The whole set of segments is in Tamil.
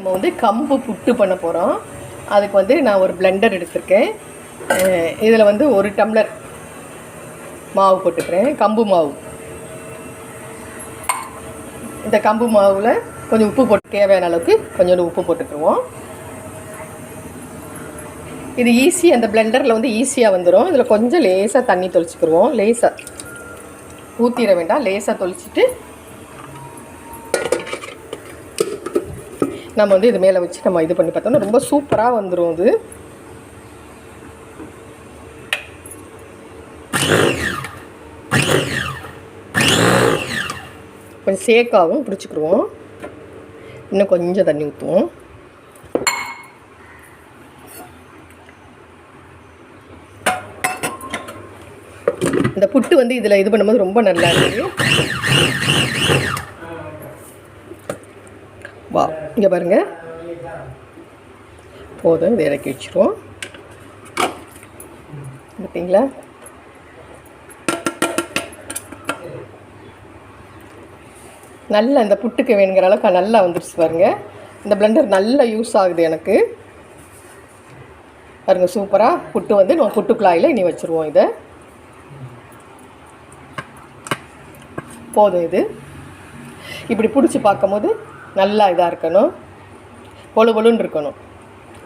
நம்ம வந்து கம்பு புட்டு பண்ண போகிறோம் அதுக்கு வந்து நான் ஒரு பிளெண்டர் எடுத்திருக்கேன். இதில் வந்து ஒரு டம்ளர் மாவு போட்டுக்கிறேன். கம்பு மாவு. இந்த கம்பு மாவில் கொஞ்சம் உப்பு போட்டு தேவையான அளவுக்கு கொஞ்சோண்டு உப்பு போட்டுக்குருவோம் இது ஈஸி அந்த பிளெண்டரில் வந்து ஈஸியாக வந்துடும் இதில் கொஞ்சம் லேசாக தண்ணி தொளிச்சிக்கிருவோம் லேசாக ஊற்றிட வேண்டாம். லேசாக தொளிச்சிட்டு நம்ம வந்து இது மேலே வச்சு நம்ம இது பண்ணி பார்த்தோம்னா ரொம்ப சூப்பராக வந்துடும் அது. கொஞ்சம் சேக்காகவும் பிடிச்சிக்கிடுவோம் இன்னும் கொஞ்சம் தண்ணி ஊற்றுவோம் இந்த புட்டு வந்து இதில் இது பண்ணும்போது ரொம்ப நல்லா இருக்குது இங்கே பாருங்கள் போதும் இதை இறக்கி வச்சுருவோம். பார்த்தீங்களா நல்லா இந்த புட்டுக்கு வேணுங்கிற அளவுக்கு நல்லா வந்துருச்சு பாருங்க. இந்த பிளெண்டர் நல்லா யூஸ் ஆகுது எனக்கு. பாருங்க சூப்பராக புட்டு வந்து நம்ம புட்டு குழாயில் இனி வச்சுருவோம் இதை. போதும் இது. இப்படி பிடிச்சி பார்க்கும்போது நல்லா இதாக இருக்கணும். பொழு பொழுன்னு இருக்கணும்.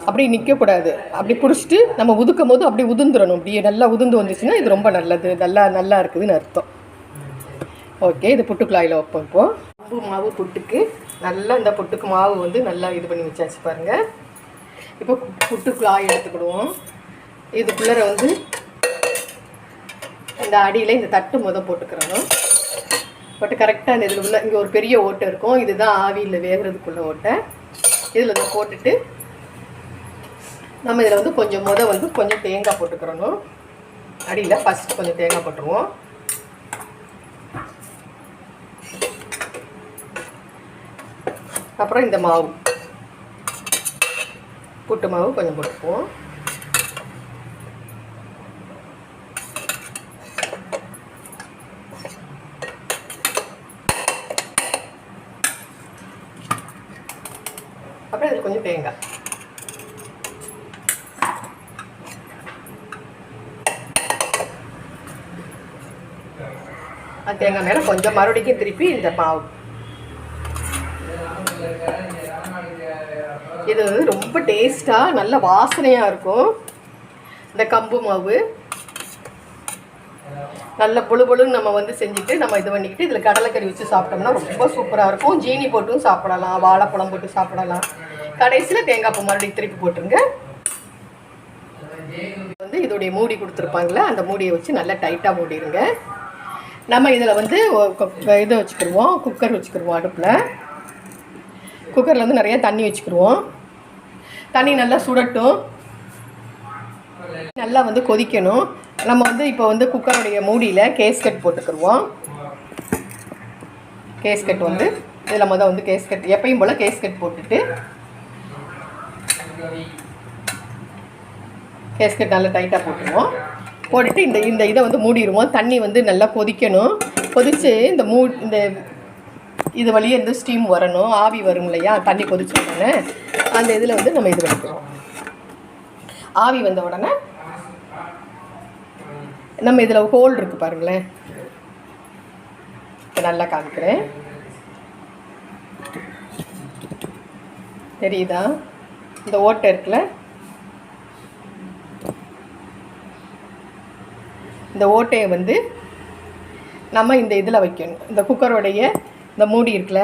அப்படி நிற்கக்கூடாது அப்படி பிடிச்சிட்டு நம்ம உதுக்கும் போது அப்படி உதிர்ந்துடணும் அப்படியே நல்லா உதிர்ந்து வந்துச்சுன்னா இது ரொம்ப நல்லது. நல்லா நல்லா இருக்குதுன்னு அர்த்தம். ஓகே இது புட்டுக்குழாயில் வைப்போம் இப்போ. அம்பு மாவு புட்டுக்கு. நல்லா இந்த புட்டுக்கு மாவு வந்து நல்லா இது பண்ணி வச்சாச்சு பாருங்கள் இப்போ புட்டுக்குழாய் எடுத்துக்கிடுவோம். இதுக்குள்ளே வந்து இந்த அடியில் இந்த தட்டு முத போட்டுக்கிறணும். பட் கரெக்டாக அந்த இதில் உள்ள இங்கே ஒரு பெரிய ஓட்டை இருக்கும். இதுதான் ஆவியில் வேகிறதுக்குள்ள ஓட்டை. இதில் இதை போட்டுட்டு நம்ம இதில் வந்து கொஞ்சம் முத வந்து கொஞ்சம் தேங்காய் போட்டுக்கிறணும். அடியில் ஃபஸ்ட் கொஞ்சம் தேங்காய் போட்டுருவோம். அப்புறம் இந்த மாவு. புட்டு மாவு கொஞ்சம் போட்டுக்குவோம். தேங்காய். தேங்காய் மேலே கொஞ்சம் மறுபடியும் திருப்பி இந்த மாவு இது வந்து ரொம்ப டேஸ்ட்டாக நல்ல வாசனையாக இருக்கும். இந்த கம்பு மாவு. நல்ல பொழு பொழுன்னு நம்ம வந்து செஞ்சுட்டு நம்ம இது பண்ணிக்கிட்டு இதில் கடலைக்கறி வச்சு சாப்பிட்டோம்னா ரொம்ப சூப்பராக இருக்கும். ஜீனி போட்டும் சாப்பிடலாம் வாழைப்பழம் போட்டு சாப்பிடலாம். கடைசியில் தேங்காய் பூ மறுபடியும் திருப்பி போட்டுருங்க. வந்து இதோடைய மூடி கொடுத்துருப்பாங்களே அந்த மூடியை வச்சு நல்லா டைட்டாக மூடிடுங்க நம்ம இதில் வந்து இதை வச்சுக்கிடுவோம் குக்கர் வச்சுக்கிடுவோம் அடுப்பில். குக்கரில் வந்து நிறையா தண்ணி வச்சுக்கிடுவோம் தண்ணி நல்லா சுடட்டும். நல்லா வந்து கொதிக்கணும். நம்ம வந்து இப்போ வந்து குக்கருடைய மூடியில் கேஸ்கட் போட்டுக்கிடுவோம் கேஸ்கட் வந்து இதில் மொதல் வந்து கேஸ்கட் எப்பயும் போல் கேஸ்கட் போட்டுட்டு கேஸ்கட் நல்லா டைட்டாக போட்டுருவோம். போட்டுட்டு இந்த இந்த இதை வந்து மூடிடுவோம் தண்ணி வந்து நல்லா கொதிக்கணும். கொதித்து இந்த மூ இந்த இது வழியே இருந்து ஸ்டீம் வரணும். ஆவி வரும் இல்லையா? தண்ணி கொதிச்ச உடனே அந்த இதில் வந்து நம்ம இது வைக்கிறோம் ஆவி வந்த உடனே நம்ம இதில் ஹோல் இருக்குது பாருங்களேன். நல்லா காமிக்கிறேன். தெரியுதா? இந்த ஓட்டை இருக்குல்ல? இந்த ஓட்டையை வந்து நம்ம இந்த இதில் வைக்கணும். இந்த குக்கருடைய இந்த மூடி இருக்குல்ல?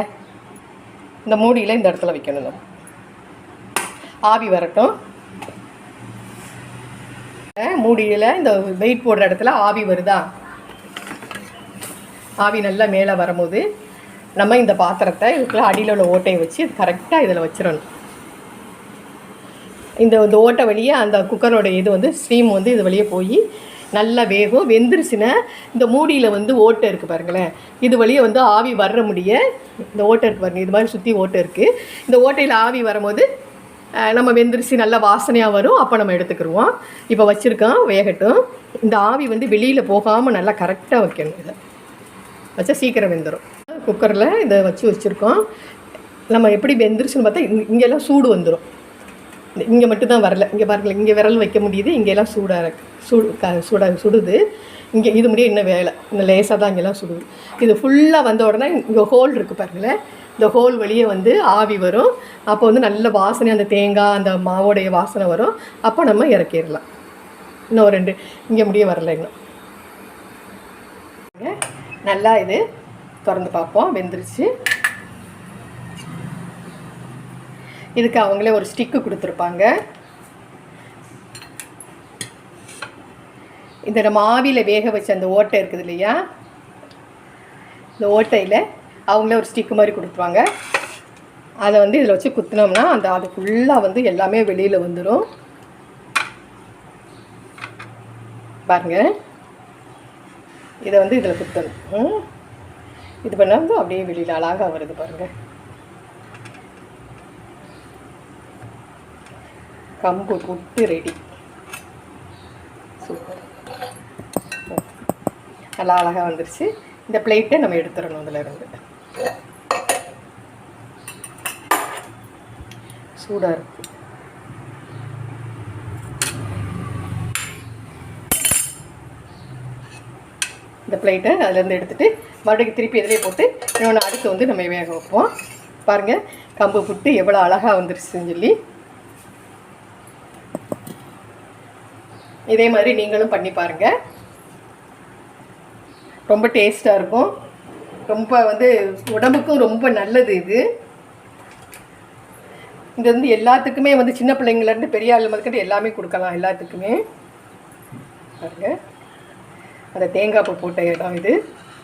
இந்த மூடியில் இந்த இடத்துல வைக்கணும் நம்ம. ஆவி வரட்டும். மூடியில் இந்த வெயிட் போடுற இடத்துல ஆவி வருதா? ஆவி நல்லா மேலே வரும்போது நம்ம இந்த பாத்திரத்தை இதுக்குள்ளே அடியில் உள்ள ஓட்டையை வச்சு கரெக்டாக இதில் வச்சிடணும் இந்த இந்த ஓட்டை வழியே அந்த குக்கரோட இது வந்து ஸ்டீம் வந்து இது வழியே போய் நல்லா வேகும். வெந்துருச்சுன்னா இந்த மூடியில் வந்து ஓட்டை இருக்குது பாருங்களேன். இது வழியே வந்து ஆவி வர்ற முடிய இந்த ஓட்டை இருக்குது பாருங்கள் இது மாதிரி சுற்றி ஓட்டை இருக்குது இந்த ஓட்டையில் ஆவி வரும்போது நம்ம வெந்துருச்சு நல்லா வாசனையாக வரும். அப்போ நம்ம எடுத்துக்கிடுவோம் இப்போ வச்சுருக்கோம் வேகட்டும். இந்த ஆவி வந்து வெளியில் போகாமல் நல்லா கரெக்டாக வைக்கணும் இதை. வச்சா சீக்கிரம் வெந்துடும் குக்கரில் இதை வச்சு வச்சுருக்கோம். நம்ம எப்படி வெந்துருச்சுன்னு பார்த்தா இங்க- இங்கெல்லாம் சூடு வந்துடும் இங்கே மட்டும்தான் வரல. இங்கே பாருங்களேன் இங்கே விரல் வைக்க முடியுது இங்கெல்லாம் சூடாக இருக்கு. சூடு க சூடாக சுடுது. இங்கே இது முடிய இன்னும் வேலை. இன்னும் லேசாக தான் இங்கெல்லாம் சுடுது. இது ஃபுல்லாக வந்த உடனே இங்கே ஹோல் இருக்குது பாருங்களேன். இந்த ஹோல் வழியே வந்து ஆவி வரும். அப்போ வந்து நல்ல வாசனை அந்த தேங்காய் அந்த மாவோடைய வாசனை வரும். அப்போ நம்ம இறக்கிடலாம். இன்னும் ரெண்டு இங்கே முடிய வரல இன்னும். நல்லா இது திறந்து பார்ப்போம். வெந்துருச்சு. இதுக்கு அவங்களே ஒரு ஸ்டிக்கு கொடுத்துருப்பாங்க. இந்த நம்ம ஆவியில் வேக வச்ச அந்த ஓட்டை இருக்குது இல்லையா? இந்த ஓட்டையில் அவங்களே ஒரு ஸ்டிக்கு மாதிரி கொடுத்துருவாங்க. அதை வந்து இதில் வச்சு குத்தினோம்னா அந்த அது ஃபுல்லாக வந்து எல்லாமே வெளியில் வந்துடும் பாருங்க. இதை வந்து இதில் குத்தணும். இது பண்ணால் அப்படியே வெளியில் அழகாக வருது பாருங்கள் கம்பு புட்டு ரெடி சூப்பர் நல்லா அழகாக வந்துருச்சு. இந்த பிளேட்டை நம்ம எடுத்துடணும் இதிலிருந்து சூடாக இருக்கு. இந்த பிளேட்டை அதுலேருந்து எடுத்துகிட்டு மறுபடியும் திருப்பி இதிலே போட்டு இன்னொன்று அடுத்து வந்து நம்ம வேக வைப்போம். பாருங்கள் கம்பு புட்டு எவ்வளோ அழகாக வந்துருச்சுன்னு சொல்லி. இதே மாதிரி நீங்களும் பண்ணி பாருங்கள் ரொம்ப டேஸ்ட்டாக இருக்கும். ரொம்ப வந்து உடம்புக்கும் ரொம்ப நல்லது இது. இது வந்து எல்லாத்துக்குமே வந்து சின்ன பிள்ளைங்கள்லேருந்து பெரிய ஆள் முதற்கட்டு எல்லாமே கொடுக்கலாம் எல்லாத்துக்குமே. பாருங்க. அந்த தேங்காய் பூ போட்ட இடம் இது.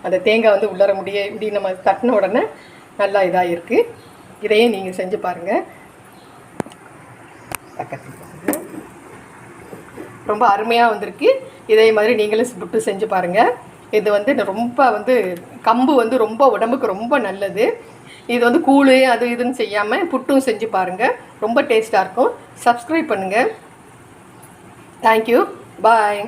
அந்த தேங்காய் வந்து உள்ளர முடிய இப்படி நம்ம தட்டின உடனே நல்லா இதாக இருக்குது இதையே நீங்கள் செஞ்சு பாருங்கள் பக்கத்தில். ரொம்ப அருமையாக வந்திருக்கு. இதே மாதிரி நீங்களும் புட்டு செஞ்சு பாருங்கள் இது வந்து ரொம்ப வந்து கம்பு வந்து ரொம்ப உடம்புக்கு ரொம்ப நல்லது. இது வந்து கூழ் அது இதுன்னு செய்யாமல் புட்டும் செஞ்சு பாருங்கள் ரொம்ப டேஸ்ட்டாக இருக்கும். சப்ஸ்கிரைப் பண்ணுங்கள் தேங்க்யூ பாய்